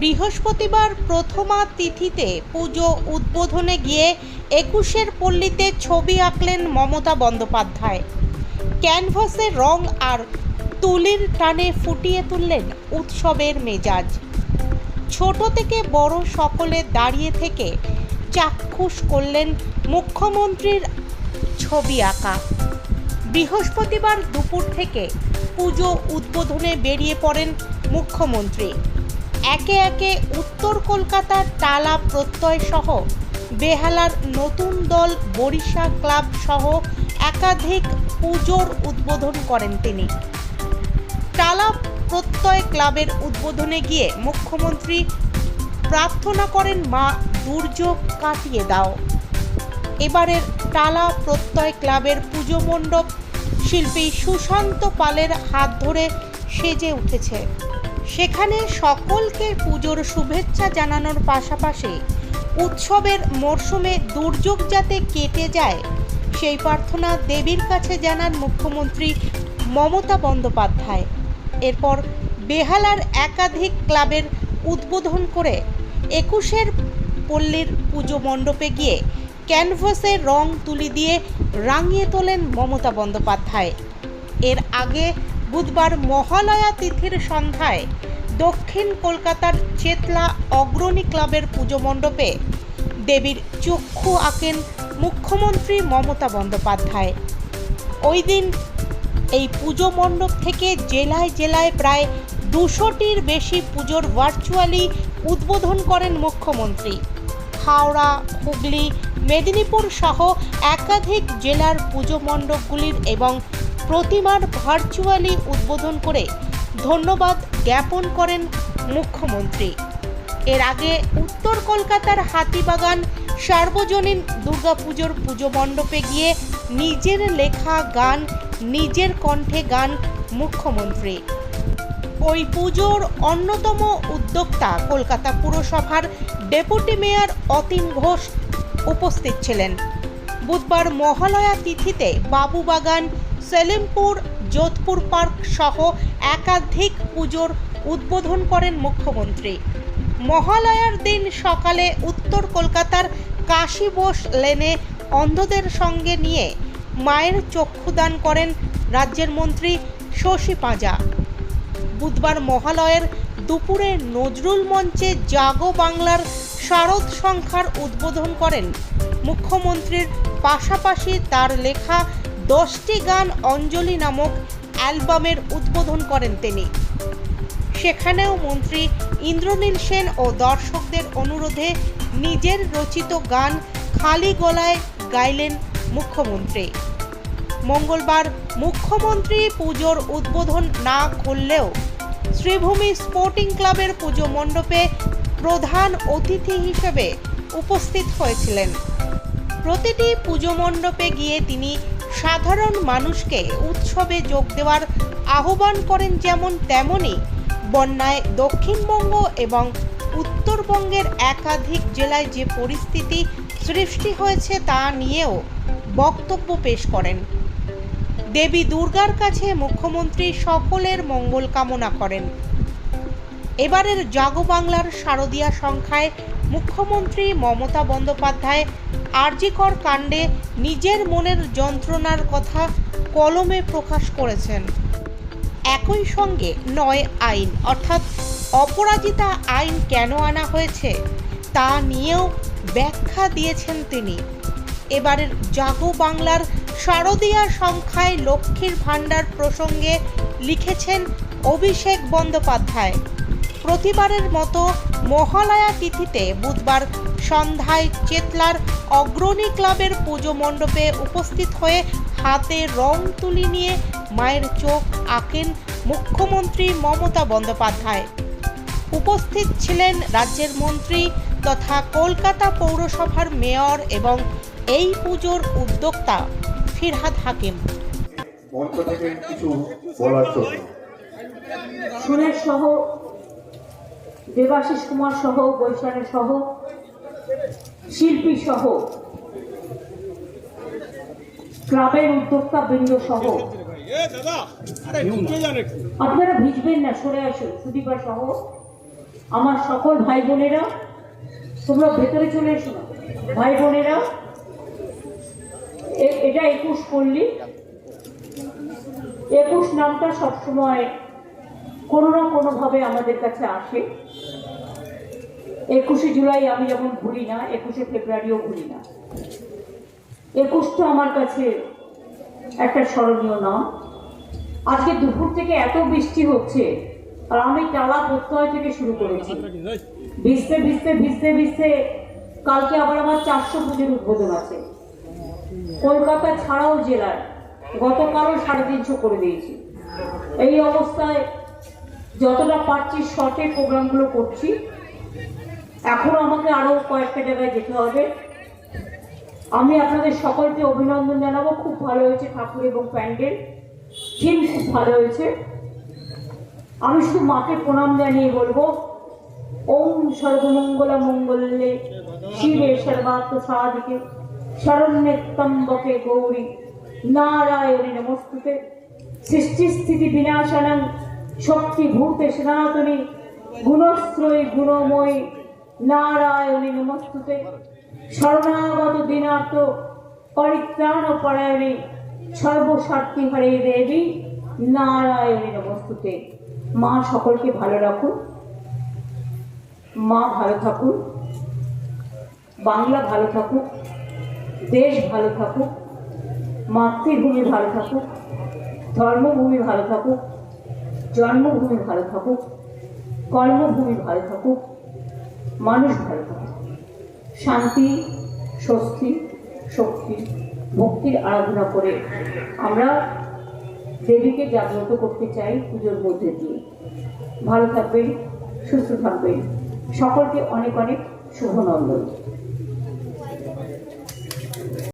বৃহস্পতিবার প্রথমা তিথিতে পুজো উদ্বোধনে গিয়ে একুশের পল্লীতে ছবি আঁকলেন মমতা বন্দ্যোপাধ্যায়। ক্যানভাসে রং আর তুলির টানে ফুটিয়ে তুললেন উৎসবের মেজাজ। ছোট থেকে বড় সকলে দাঁড়িয়ে থেকে চাক্ষুষ করলেন মুখ্যমন্ত্রীর ছবি আঁকা। বৃহস্পতিবার দুপুর থেকে পুজো উদ্বোধনে বেরিয়ে পড়েন মুখ্যমন্ত্রী। একে একে উত্তর কলকাতার টালা প্রত্যয় সহ বেহালার নতুন দল বরিশা ক্লাব সহ একাধিক পুজোর উদ্বোধন করেন তিনি। টালা প্রত্যয় ক্লাবের উদ্বোধনে গিয়ে মুখ্যমন্ত্রী প্রার্থনা করেন, মা, দুর্যোগ কাটিয়ে দাও। এবারের টালা প্রত্যয় ক্লাবের পুজো মণ্ডপ শিল্পী সুশান্ত পালের হাত ধরে সেজে উঠেছে। সেখানে সকলকে পুজোর শুভেচ্ছা জানানোর পাশাপাশি উৎসবের মরশুমে দুর্যোগ যাতে কেটে যায়, সেই প্রার্থনা দেবীর কাছে জানান মুখ্যমন্ত্রী মমতা বন্দ্যোপাধ্যায়। এরপর বেহালার একাধিক ক্লাবের উদ্বোধন করে একুশের পল্লীর পুজো মণ্ডপে গিয়ে ক্যানভাসে রং তুলি দিয়ে রাঙিয়ে তোলেন মমতা বন্দ্যোপাধ্যায়। এর আগে বুধবার মহালয়া তিথির সন্ধ্যায় দক্ষিণ কলকাতার চেতলা অগ্রণী ক্লাবের পুজো মণ্ডপে দেবীর চক্ষু আঁকেন মুখ্যমন্ত্রী মমতা বন্দ্যোপাধ্যায়। ওই দিন এই পুজো মণ্ডপ থেকে জেলায় জেলায় প্রায় দুশোটির বেশি পুজোর ভার্চুয়ালি উদ্বোধন করেন মুখ্যমন্ত্রী। হাওড়া, হুগলি, মেদিনীপুর সহ একাধিক জেলার পুজো মণ্ডপগুলির এবং প্রতিমার ভার্চুয়ালি উদ্বোধন করে ধন্যবাদ জ্ঞাপন করেন মুখ্যমন্ত্রী। এর আগে উত্তর কলকাতার হাতিবাগান সার্বজনীন দুর্গাপুজোর পুজো মণ্ডপে গিয়ে নিজের লেখা গান, নিজের কণ্ঠে গান মুখ্যমন্ত্রী। ওই পুজোর অন্যতম উদ্যোক্তা কলকাতা পুরসভার ডেপুটি মেয়র অতীন ঘোষ উপস্থিত ছিলেন। বুধবার মহালয়া তিথিতে বাবুবাগান সেলিমপুর, যোধপুর পার্ক সহ একাধিক পুজোর উদ্বোধন করেন মুখ্যমন্ত্রী। মহালয়ার দিন সকালে উত্তর কলকাতার কাশী বোস লেনে অন্ধদের সঙ্গে নিয়ে মায়ের চক্ষুদান করেন রাজ্যের মন্ত্রী শশী পাঁজা। বুধবার মহালয়ের দুপুরে নজরুল মঞ্চে জাগো বাংলার শারদ সংখ্যার উদ্বোধন করেন মুখ্যমন্ত্রীর পাশাপাশি তার লেখা দশটি গান অঞ্জলি নামক অ্যালবামের উদ্বোধন করেন তিনি। সেখানেও মন্ত্রী ইন্দ্রনীল সেন ও দর্শকদের অনুরোধে নিজের রচিত গান খালি গলায় গাইলেন মুখ্যমন্ত্রী। মঙ্গলবার মুখ্যমন্ত্রী পুজোর উদ্বোধন না করলেও শ্রীভূমি স্পোর্টিং ক্লাবের পুজো মণ্ডপে প্রধান অতিথি হিসেবে উপস্থিত হয়েছিলেন। প্রতিটি পুজো মণ্ডপে গিয়ে তিনি সাধারণ মানুষকে উৎসবে যোগ দেওয়ার আহ্বান করেন যেমন তেমনই বন্যায় দক্ষিণবঙ্গ এবং উত্তরবঙ্গের একাধিক জেলায় যে পরিস্থিতি সৃষ্টি হয়েছে তা নিয়েও বক্তব্য পেশ করেন। দেবী দুর্গার কাছে মুখ্যমন্ত্রী সকলের মঙ্গল কামনা করেন। এবারের জাগো বাংলার শারদীয়া সংখ্যায় মুখ্যমন্ত্রী মমতা বন্দ্যোপাধ্যায় আরজিকর কাণ্ডে নিজের মনের যন্ত্রণার কথা কলমে প্রকাশ করেছেন। একই সঙ্গে নয় আইন, অর্থাৎ অপরাজিতা আইন কেন আনা হয়েছে তা নিয়েও ব্যাখ্যা দিয়েছেন তিনি। এবারের জাগো বাংলার শারদীয়া সংখ্যায় লক্ষ্মীর ভাণ্ডার প্রসঙ্গে লিখেছেন অভিষেক বন্দ্যোপাধ্যায়। প্রতিবারের মতো মহালয়া তিথিতে বুধবার সন্ধ্যায় চেতলার অগ্রণী ক্লাবের পুজো মণ্ডপে উপস্থিত হয়ে হাতে রং তুলি নিয়ে মায়ের চোখ আঁকেন মুখ্যমন্ত্রী মমতা বন্দ্যোপাধ্যায়। উপস্থিত ছিলেন রাজ্যের মন্ত্রী তথা কলকাতা পৌরসভার মেয়র এবং এই পুজোর উদ্যোক্তা ফিরহাদ হাকিম। মঞ্চ থেকে কিছু বলার জন্য সুরেশ সহ দেবাশিস কুমার সহ, বৈশালী সহ, শিল্পী সহ, ক্লাবের উদ্যোক্তা বৃন্দ সহ। আপনারা ভিজবেন না, সরে আসুন, সুদীপা সহ। আমার সকল ভাই বোনেরা, তোমরা ভেতরে চলে এসো ভাই বোনেরা এটা একুশ পল্লী। একুশ নামটা সবসময় কোনো না কোনোভাবে আমাদের কাছে আসে। একুশে জুলাই আমি যেমন ভুলি না, একুশে ফেব্রুয়ারিও ভুলি না। একুশটা আমার কাছে একটা স্মরণীয় নাম। আজকে দুপুর থেকে এত বৃষ্টি হচ্ছে, আর আমি টালা প্রত্যয় থেকে শুরু করেছি। ভিজতে ভিজতে ভিজতে ভিজতে কালকে আবার আমার চারশো পুজোর উদ্বোধন আছে। কলকাতা ছাড়াও জেলায় গতকালও সাড়ে তিনশো করে দিয়েছি। এই অবস্থায় যতটা পারছি শর্টে প্রোগ্রামগুলো করছি এখনও আমাকে আরও কয়েকটা জায়গায় যেতে হবে। আমি আপনাদের সকলকে অভিনন্দন জানাব। খুব ভালো হয়েছে ঠাকুর এবং প্যান্ডেল। থিম খুব ভালো হয়েছে। আমি শুধু মাকে প্রণাম জানিয়ে বলব, ওম সর্বমঙ্গলা মঙ্গলে শিবে সর্বাত্ম সাধিকে শরণ্যে গৌরী নারায়ণী নমস্তুতে। সৃষ্টি স্থিতি বিনাশনং, শক্তি ভূতে সনাতনী, গুণশ্রয়ী, গুণময়ী নারায়ণী নমস্তুতে। শরণাগত দিনার্থ পরিত্রাণ পরায়ণী সর্বস্বার্থী হরে দেবী, নারায়ণী নমস্তুতে। মা সকলকে ভালো রাখুন। মা ভালো থাকুন। বাংলা ভালো থাকুক। দেশ ভালো থাকুক। মাতৃভূমি ভালো থাকুক। ধর্মভূমি ভালো থাকুক। জন্মভূমি ভালো থাকুক। কর্মভূমি ভালো থাকুক। মানুষ ভালো পায়। শান্তি, স্বস্তি, শক্তি, ভক্তির আরাধনা করে আমরা দেবীকে জাগ্রত করতে চাই পুজোর মধ্যে দিয়ে। ভালো থাকবেন, সুস্থ থাকবেন। সকলকে অনেক অনেক শুভনন্দন।